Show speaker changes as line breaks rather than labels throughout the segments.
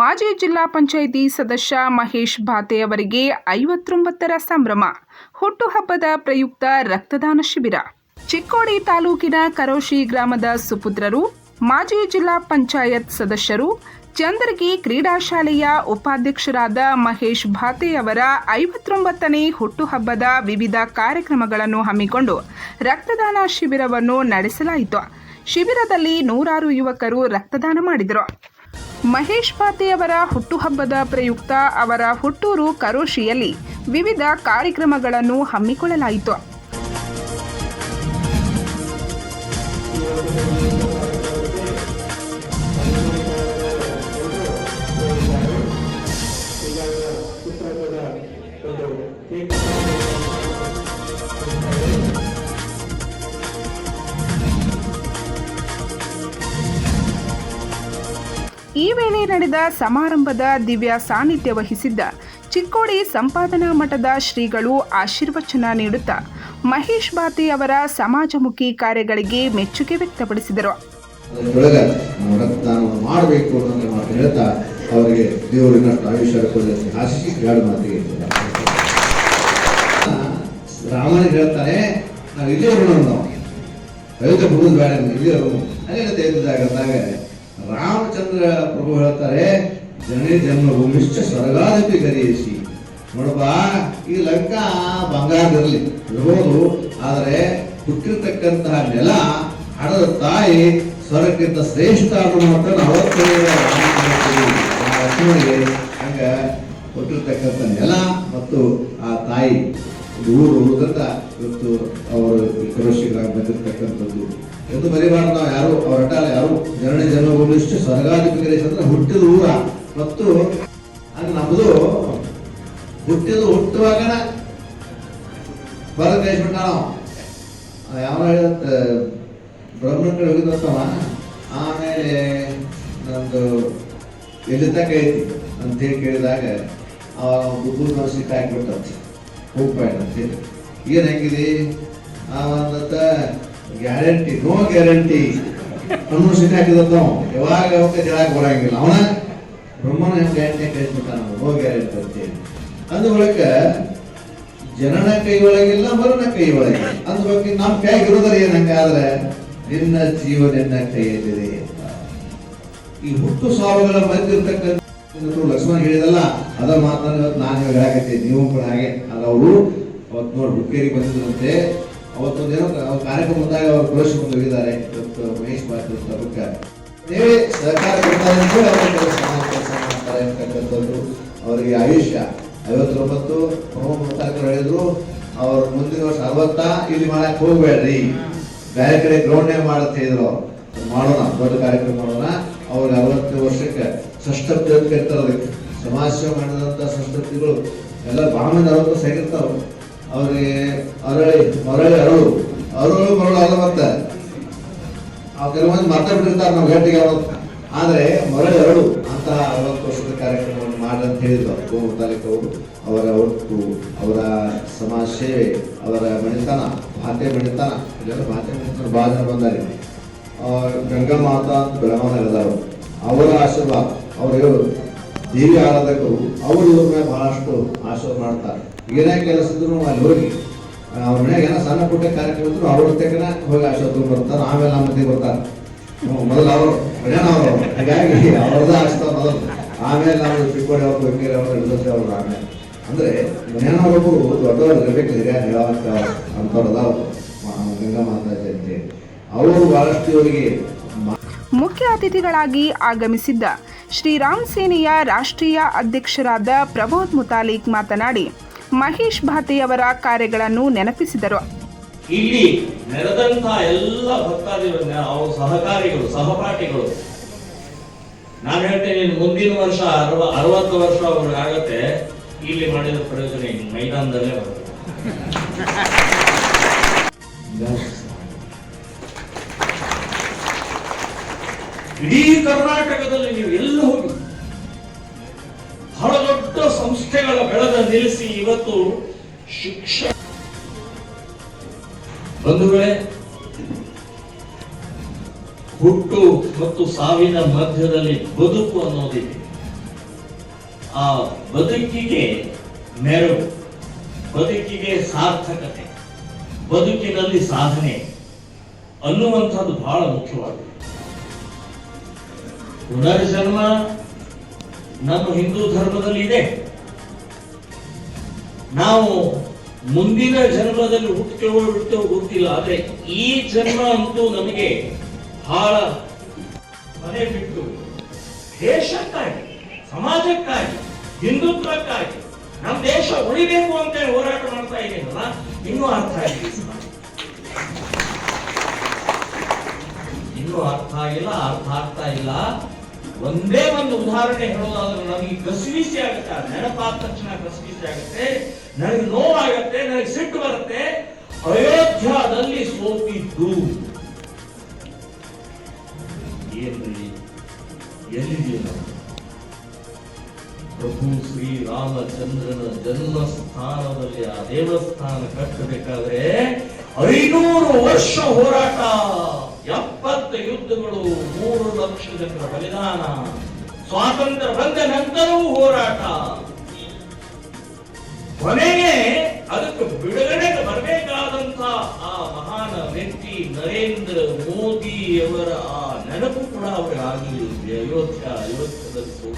ಮಾಜಿ ಜಿಲ್ಲಾ ಪಂಚಾಯಿತಿ ಸದಸ್ಯ ಮಹೇಶ್ ಭಾತೆ ಅವರಿಗೆ ಐವತ್ತೊಂಬತ್ತರ ಸಂಭ್ರಮ. ಹುಟ್ಟುಹಬ್ಬದ ಪ್ರಯುಕ್ತ ರಕ್ತದಾನ ಶಿಬಿರ. ಚಿಕ್ಕೋಡಿ ತಾಲೂಕಿನ ಕರೋಶಿ ಗ್ರಾಮದ ಸುಪುತ್ರರು, ಮಾಜಿ ಜಿಲ್ಲಾ ಪಂಚಾಯತ್ ಸದಸ್ಯರು, ಚಂದ್ರಗಿ ಕ್ರೀಡಾ ಶಾಲೆಯ ಉಪಾಧ್ಯಕ್ಷರಾದ ಮಹೇಶ್ ಭಾತೆ ಅವರ ಐವತ್ತೊಂಬತ್ತನೇ ಹುಟ್ಟುಹಬ್ಬದ ವಿವಿಧ ಕಾರ್ಯಕ್ರಮಗಳನ್ನು ಹಮ್ಮಿಕೊಂಡು ರಕ್ತದಾನ ಶಿಬಿರವನ್ನು ನಡೆಸಲಾಯಿತು. ಶಿಬಿರದಲ್ಲಿ ನೂರಾರು ಯುವಕರು ರಕ್ತದಾನ ಮಾಡಿದರು. ಮಹೇಶ್ ಪಾತೆಯವರ ಹುಟ್ಟುಹಬ್ಬದ ಪ್ರಯುಕ್ತ ಅವರ ಹುಟ್ಟೂರು ಕರೋಶಿಯಲ್ಲಿ ವಿವಿಧ ಕಾರ್ಯಕ್ರಮಗಳನ್ನು ಹಮ್ಮಿಕೊಳ್ಳಲಾಯಿತು. ಈ ನಡೆದ ಸಮಾರಂಭದ ದಿವ್ಯ ಸಾನ್ನಿಧ್ಯ ವಹಿಸಿದ್ದ ಚಿಕ್ಕೋಡಿ ಸಂಪಾದನಾ ಮಠದ ಶ್ರೀಗಳು ಆಶೀರ್ವಚನ ನೀಡುತ್ತಾ ಮಹೇಶ್ ಬಾತಿ ಅವರ ಸಮಾಜಮುಖಿ ಕಾರ್ಯಗಳಿಗೆ ಮೆಚ್ಚುಗೆ ವ್ಯಕ್ತಪಡಿಸಿದರು.
ಮಾಡಬೇಕು ಹೇಳ್ತಾ ಅವರಿಗೆ ರಾಮನಿಗೆ ಹೇಳ್ತಾನೆ. ನಾವು ಇಲ್ಲೇ ಇರೋಣ ನಾವು. ಅಯೋಧ್ಯೆ ಬೇಡ ಇಲ್ಲೇ ರಾಮಚಂದ್ರ ಪ್ರಭು ಹೇಳ್ತಾರೆ, ಜನೇ ಜನ್ಮಭೂಮಿಶ್ಚ ಸ್ವರ್ಗಾದಪಿ ಗರಿಯಿಸಿ. ನೋಡಪ್ಪ, ಈ ಲಂಕಾ ಬಂಗಾರದಿರಲಿ ಇರಬಹುದು ಆದರೆ ಹುಟ್ಟಿರ್ತಕ್ಕಂತಹ ನೆಲ, ಹಣದ ತಾಯಿ, ಸ್ವರ್ಗಕ್ಕಿಂತ ಶ್ರೇಷ್ಠ ಅನ್ನೋ ಮಾತನ್ನು ಲಕ್ಷ್ಮಣಿಗೆ ಹಂಗ ಕೊಟ್ಟಿರ್ತಕ್ಕಂಥ ನೆಲ ಮತ್ತು ಆ ತಾಯಿ. ಇದು ಊರು ಉಳಿದಂತ ಇವತ್ತು ಅವರು ಕರೋಶಿಗಳಾಗಿ ಬಂದಿರತಕ್ಕಂಥದ್ದು ಎಂದು ಬರೀಬಾರ್ದು ನಾವು ಯಾರು, ಅವರ ಅಡ್ಡಾಲ ಯಾರು? ಜನನೆ ಜನ್ಮಭೂಮಿ ಇಷ್ಟು ಸ್ವರ್ಗಾಧಿಪತಿ ಅಂದ್ರೆ ಹುಟ್ಟಿದ ಊರ. ಮತ್ತು ಹಂಗ ನಮ್ಮದು ಹುಟ್ಟಿದ ಹುಟ್ಟುವಾಗನ ಬರ ನಾವು ಯಾವ ಬ್ರಹ್ಮನ ಕಡೆ ಆಮೇಲೆ ನಂದು ಎಲ್ಲಿ ತನಕ ಐತಿ ಅಂತೇಳಿ ಕೇಳಿದಾಗ ಅವ ಬುದ್ಧ ನಾವು ಸಿಕ್ಕ ಈಗ ಏನು ಹೆಂಗಿದೆ? ಅವಂತ ಗ್ಯಾರಂಟಿ, ನೋ ಗ್ಯಾರಂಟಿ. ಅನ್ನೋ ಸಿಟಿ ನಾವು. ಯಾವಾಗ ಯಾವಾಗ ಜಳಕ್ಕೆ ಬರಂಗಿಲ್ಲ. ಅವನ ಬ್ರಹ್ಮನ ಗ್ಯಾರಂಟಿ ಕಳಿಸ್ಬಿಟ್ಟ ನೋ ಗ್ಯಾರಂಟಿ ಅಂತೇಳಿ. ಅಂದ ಬಳಿಕ ಜನನ ಕೈ ಒಳಗಿಲ್ಲ, ಮರಣ ಕೈ ಒಳಗಿಲ್ಲ. ಅಂದ ಬಗ್ಗೆ ನಮ್ಮ ಕೈ ಇರೋದ್ರ ಏನಂಗಾದ್ರೆ ನಿನ್ನ ಜೀವ ನಿನ್ನ ಕೈಯಲ್ಲಿದೆ ಈ ಹುಟ್ಟು ಸಾವುಗಳ ಮಧ್ಯೆ ಲಕ್ಷ್ಮಣ ಹೇಳಿದಲ್ಲ, ಅದ ಮಾತನ್ನ ಇವತ್ತು ನಾನು ಹೇಳಕತ್ತೀನಿ. ನೀವು ಕೂಡ ಹಾಗೆ. ಅಲ್ಲ ಅವರು ಅವತ್ತು ನೋಡಿ ಹುಕ್ಕೇರಿಗೆ ಬಂದಿದ್ರಂತೆ. ಅವತ್ತೊಂದೇನೋ ಕಾರ್ಯಕ್ರಮ ಬಂದಾಗ ಅವರು ಮುಂದೆ ಹೋಗಿದ್ದಾರೆ. ಇವತ್ತು ಮಹೇಶ್ ಪಾಟೀಲ್ ನೀವೇ ಸರ್ಕಾರ ಮಾಡ್ತಾರೆ ಅಂತಕ್ಕಂಥದ್ದು ಅವರಿಗೆ ಆಯುಷ್ಯ. ಐವತ್ತೊಂಬತ್ತು ಮುಖಾಂತರ ಹೇಳಿದ್ರು, ಅವ್ರ ಮುಂದಿನ ವರ್ಷ ಅರವತ್ತ, ಇಲ್ಲಿ ಮಾಡಕ್ ಹೋಗ್ಬೇಡ್ರಿ. ಬೇರೆ ಕಡೆ ಗ್ರೌಂಡ್ ಮಾಡತ್ ಹೇಳಿದ್ರು. ಮಾಡೋಣ, ದೊಡ್ಡ ಕಾರ್ಯಕ್ರಮ ಮಾಡೋಣ. ಅವ್ರಿಗೆ ಅರವತ್ತು ವರ್ಷಕ್ಕೆ ಷಷ್ಟಪ್ತಿ ಅಂತ ಕರಿತಾರೆ ಅದಕ್ಕೆ ಸಮಾಜ ಸೇವೆ ಮಾಡಿದಂಥ ಸಂಸ್ಕೃತಿಗಳು ಎಲ್ಲ ಬ್ರಾಹ್ಮಣ ಅರಳು ಅರವತ್ತು ಅವರಿಗೆ ಅರಳಿ, ಮರಳಿ ಅರಳು. ಅರಳು, ಮರಳು ಅಲ್ಲ ಮತ್ತೆ. ಆ ಕೆಲವೊಂದು ಮಾತಾಡ್ಬಿಟ್ಟಿರ್ತಾರೆ ನಾವು ಗಟ್ಟಿಗೆ ಅವತ್ತು ಆದರೆ ಮರಳಿ ಅರಳು ಅಂತ ಅರವತ್ತು ವರ್ಷದ ಕಾರ್ಯಕ್ರಮವನ್ನು ಮಾಡಿ ಅಂತ ಹೇಳಿದ್ರು. ಗೋಮು ತಾಲೂಕವರು ಅವರ ಒಟ್ಟು, ಅವರ ಸಮಾಜ ಸೇವೆ ಅವರ ಮಣಿತನ ಭಾತೆ ಮಣಿತನ, ಇದೆಲ್ಲ ಭಾತೆ ಮಣಿತನ ಭಾಳ ಜನ ಬಂದಾರೆ ಗಂಗಾ ಮಾತಾ ಅಂತ ಬೆಳಗಾವಿನಲ್ಲಿದ್ದಾರೆ ಅವರ ಆಶೀರ್ವಾದ. ಅವರು ದೇವಿ ಆರಾಧಕರು, ಅವರು ಇವ್ರ ಮೇಲೆ ಬಹಳಷ್ಟು ಆಶೀರ್ವಾದ ಮಾಡ್ತಾರೆ. ಏನೇ ಕೆಲಸ ಇದ್ರು ಅಲ್ಲಿ ಹೋಗಿ, ಅವ್ರ ಮನೆಯಾಗ ಏನೋ ಸಣ್ಣ ಪುಟ್ಟ ಕಾರ್ಯಕ್ರಮ ಇದ್ರು ಅವ್ರ ತೆಗನ ಹೋಗಿ ಆಶೀರ್ವಾದ ಬರ್ತಾರೆ ಆಮೇಲೆ ನಮ್ಮ ಮಧ್ಯೆ ಬರ್ತಾರೆ. ಮೊದಲು ಅವರು ಅಣ್ಣ ಅವರು ಹಾಗಾಗಿ ಅವ್ರದ್ದು ಆಶೀರ್ವಾದ ಮೊದಲು. ಆಮೇಲೆ ನಾವು ಚಿಕ್ಕೋಡಿ ಅವರು ಬೆಂಕೇರಿ ಅವರು ಇಳಿದ್ರೆ ಅವರು ಆಮೇಲೆ. ಅಂದರೆ ಮನೆಯನ್ನವರೊಬ್ಬರು ದೊಡ್ಡವರು ಇರಬೇಕು ಹಿರಿಯ ಹೇಳೋಕ್ಕ ಅಂಥವ್ರು ಗಂಗಾ ಮಾತಾ ಜಯಂತಿ ಅವರು ಬಹಳಷ್ಟು ಇವರಿಗೆ
ಮುಖ್ಯ ಅತಿಥಿಗಳಾಗಿ ಆಗಮಿಸಿದ್ದ ಶ್ರೀರಾಮ್ ಸೇನೆಯ ರಾಷ್ಟ್ರೀಯ ಅಧ್ಯಕ್ಷರಾದ ಪ್ರಬೋದ್ ಮುತಾಲಿಕ್ ಮಾತನಾಡಿ ಮಹೇಶ್ ಭಾತೆಯವರ ಕಾರ್ಯಗಳನ್ನು ನೆನಪಿಸಿದರು.
ಇಲ್ಲಿ ನೆರೆದಂತಹ ಎಲ್ಲ ಭಕ್ತಾದಿಗಳನ್ನ ಅವರು ಸಹಕಾರಿಗಳು ಸಹಪಾಠಿಗಳು ನಾನು ಹೇಳ್ತೇನೆ ಮುಂದಿನ ವರ್ಷ ಅರವ ಅರವತ್ತು ವರ್ಷ ಅವ್ರಿಗೆ ಆಗತ್ತೆ ಇಲ್ಲಿ ಮಾಡಿದ ಪ್ರಯೋಜನ ಮೈದಾನದಲ್ಲೇ ಬರುತ್ತೆ ಇಡೀ ಕರ್ನಾಟಕದಲ್ಲಿ ನೀವು ಎಲ್ಲ ಹೋಗಿ ಬಹಳ ದೊಡ್ಡ ಸಂಸ್ಥೆಗಳ ಬೆಳೆದ ನಿಲ್ಲಿಸಿ ಇವತ್ತು ಶಿಕ್ಷಣ. ಬಂಧುಗಳೇ, ಹುಟ್ಟು ಮತ್ತು ಸಾವಿನ ಮಧ್ಯದಲ್ಲಿ ಬದುಕು ಅನ್ನೋದಿದೆ ಆ ಬದುಕಿಗೆ ನೆರವು, ಬದುಕಿಗೆ ಸಾರ್ಥಕತೆ, ಬದುಕಿನಲ್ಲಿ ಸಾಧನೆ ಅನ್ನುವಂಥದ್ದು ಬಹಳ ಮುಖ್ಯವಾಗಿದೆ. ಪುನರ್ಜನ್ಮ ನಮ್ಮ ಹಿಂದೂ ಧರ್ಮದಲ್ಲಿ ಇದೆ ನಾವು ಮುಂದಿನ ಜನ್ಮದಲ್ಲಿ ಹುಟ್ಟಿಕೊಳ್ಳೋ ಹುಟ್ಟುತ್ತೇವೋ ಗೊತ್ತಿಲ್ಲ, ಆದ್ರೆ ಈ ಜನ್ಮ ಅಂತೂ ನಮಗೆ ಬಹಳ ಮನೆ ಬಿಟ್ಟು ದೇಶಕ್ಕಾಗಿ, ಸಮಾಜಕ್ಕಾಗಿ, ಹಿಂದುತ್ವಕ್ಕಾಗಿ ನಮ್ಮ ದೇಶ ಉಳಿಬೇಕು ಅಂತ ಹೋರಾಟ ಮಾಡ್ತಾ ಇದ್ದೀನಲ್ಲ ಇನ್ನೂ ಅರ್ಥ ಆಗಿದೆ. ಇನ್ನೂ ಅರ್ಥ ಆಗಿಲ್ಲ ಅರ್ಥ ಆಗ್ತಾ ಇಲ್ಲ ಒಂದೇ ಒಂದು ಉದಾಹರಣೆ ಹೇಳೋದಾದ್ರೆ ನನಗೆ ಕಸಿವಿಸಿ ಆಗುತ್ತೆ ನೆನಪಾದ ತಕ್ಷಣ ಕಸಿವಿಸಿ ಆಗುತ್ತೆ, ನನಗೆ ನೋವಾಗತ್ತೆ, ನನಗೆ ಸಿಟ್ಟು ಬರುತ್ತೆ. ಅಯೋಧ್ಯದಲ್ಲಿ ಸೋತಿದ್ದು. ಏನ್ರಿ ಎಲ್ಲಿದೆಯಲ್ಲ ಪ್ರಭು ಶ್ರೀರಾಮಚಂದ್ರನ ಜನ್ಮಸ್ಥಾನದಲ್ಲಿ ಆ ದೇವಸ್ಥಾನ ಕಟ್ಟಬೇಕಾದ್ರೆ ಐನೂರು ವರ್ಷ ಹೋರಾಟ. ಎಪ್ಪತ್ತು ಯುದ್ಧಗಳು, ಮೂರು ಲಕ್ಷ ಜನರ ಬಲಿದಾನ, ಸ್ವಾತಂತ್ರ್ಯ ಬಂದ ನಂತರವೂ ಹೋರಾಟ. ಕೊನೆಗೆ ಅದಕ್ಕೆ ಬಿಡುಗಡೆಗೆ ಬರಬೇಕಾದಂತ ಆ ಮಹಾನ್ ವ್ಯಕ್ತಿ ನರೇಂದ್ರ ಮೋದಿಯವರ ಆ ನೆನಪು ಕೂಡ ಅವರಿಗೆ ಆಗಲಿಲ್ಲ ಅಯೋಧ್ಯ ಅಯೋಧ್ಯದಲ್ಲಿ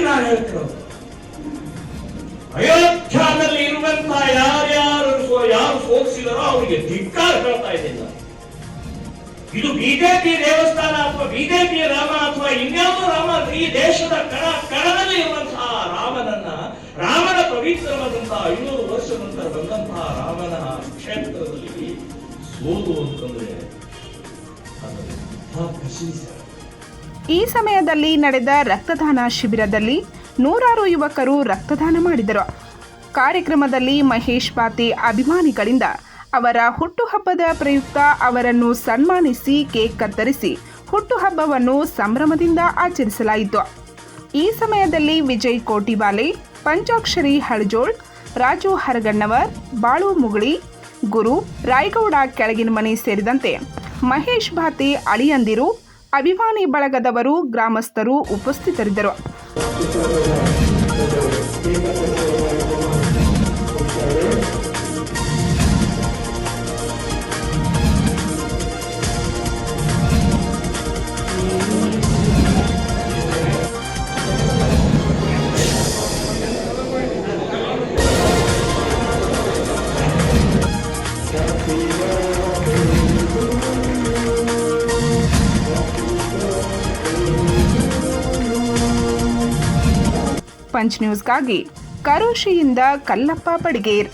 ನಾನು ಅವರಿಗೆ ಧಿಕ್ಕಾರ ಹೇಳ್ತಾ ಇದ್ದಿಲ್ಲ ಇದು ಬಿಜೆಪಿ ದೇವಸ್ಥಾನ ಅಥವಾ ಬಿಜೆಪಿ ರಾಮ ಅಥವಾ ಇನ್ಯಾವುದೋ ರಾಮ, ಈ ದೇಶದ ಕಣ, ಕಣದಲ್ಲಿ ಇರುವಂತಹ ರಾಮನನ್ನ, ರಾಮನ ಪವಿತ್ರವಾದಂತಹ ಐನೂರು ವರ್ಷ ನಂತರ ಬಂದಂತಹ ರಾಮನ ಕ್ಷೇತ್ರದಲ್ಲಿ ಸೋಲು ಅಂತಂದ್ರೆ.
ಈ ಸಮಯದಲ್ಲಿ ನಡೆದ ರಕ್ತದಾನ ಶಿಬಿರದಲ್ಲಿ ನೂರಾರು ಯುವಕರು ರಕ್ತದಾನ ಮಾಡಿದರು ಕಾರ್ಯಕ್ರಮದಲ್ಲಿ ಮಹೇಶ್ ಪಾತಿ ಅಭಿಮಾನಿಗಳಿಂದ ಅವರ ಹುಟ್ಟುಹಬ್ಬದ ಪ್ರಯುಕ್ತ ಅವರನ್ನು ಸನ್ಮಾನಿಸಿ ಕೇಕ್ ಕತ್ತರಿಸಿ ಹುಟ್ಟುಹಬ್ಬವನ್ನು ಸಂಭ್ರಮದಿಂದ ಆಚರಿಸಲಾಯಿತು. ಈ ಸಮಯದಲ್ಲಿ ವಿಜಯ್ ಕೋಟಿವಾಲೆ ಪಂಚಾಕ್ಷರಿ ಹಳಜೋಳ್, ರಾಜು ಹರಗಣ್ಣವರ್, ಬಾಳು ಮುಗುಳಿ, ಗುರು ರಾಯಗೌಡ ಕೆಳಗಿನ ಮನೆ ಸೇರಿದಂತೆ ಮಹೇಶ್ ಭಾತಿ ಅಳಿಯಂದಿರು, ಅಭಿಮಾನಿ ಬಳಗದವರು, ಗ್ರಾಮಸ್ಥರು ಉಪಸ್ಥಿತರಿದ್ದರು. ಪಂಚ್ ನ್ಯೂಸ್ಗಾಗಿ ಕರೋಶಿಯಿಂದ ಕಲ್ಲಪ್ಪ ಬಡಿಗೇರ್